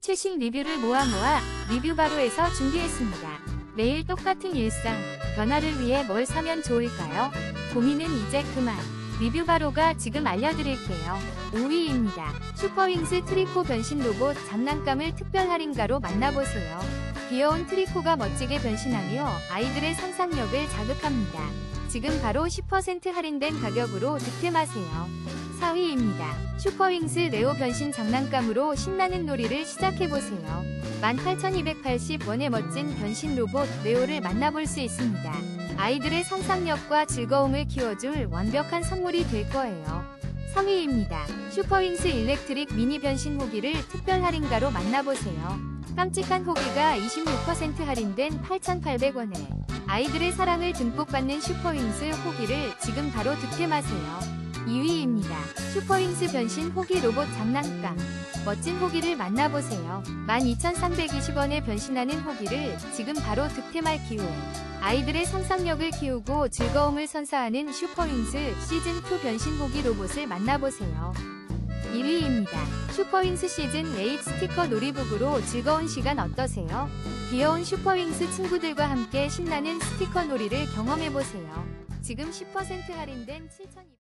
최신 리뷰를 모아 모아 리뷰바로에서 준비했습니다. 매일 똑같은 일상, 변화를 위해 뭘 사면 좋을까요? 고민은 이제 그만. 리뷰바로가 지금 알려드릴게요. 5위입니다. 슈퍼윙스 트리코 변신 로봇 장난감을 특별 할인가로 만나보세요. 귀여운 트리코가 멋지게 변신하며 아이들의 상상력을 자극합니다. 지금 바로 10% 할인된 가격으로 득템하세요. 4위입니다. 슈퍼윙스 레오 변신 장난감으로 신나는 놀이를 시작해보세요. 18,280원의 멋진 변신 로봇 레오를 만나볼 수 있습니다. 아이들의 상상력과 즐거움을 키워줄 완벽한 선물이 될 거예요. 3위입니다. 슈퍼윙스 일렉트릭 미니 변신 호기를 특별 할인가로 만나보세요. 깜찍한 호기가 26% 할인된 8,800원에 아이들의 사랑을 듬뿍 받는 슈퍼윙스 호기를 지금 바로 득템하세요. 2위입니다. 슈퍼윙스 변신 호기 로봇 장난감. 멋진 호기를 만나보세요. 12,320원에 변신하는 호기를 지금 바로 득템할 기회. 아이들의 상상력을 키우고 즐거움을 선사하는 슈퍼윙스 시즌2 변신 호기 로봇을 만나보세요. 1위입니다. 슈퍼윙스 시즌 8 스티커 놀이북으로 즐거운 시간 어떠세요? 귀여운 슈퍼윙스 친구들과 함께 신나는 스티커 놀이를 경험해보세요. 지금 10% 할인된 7,200원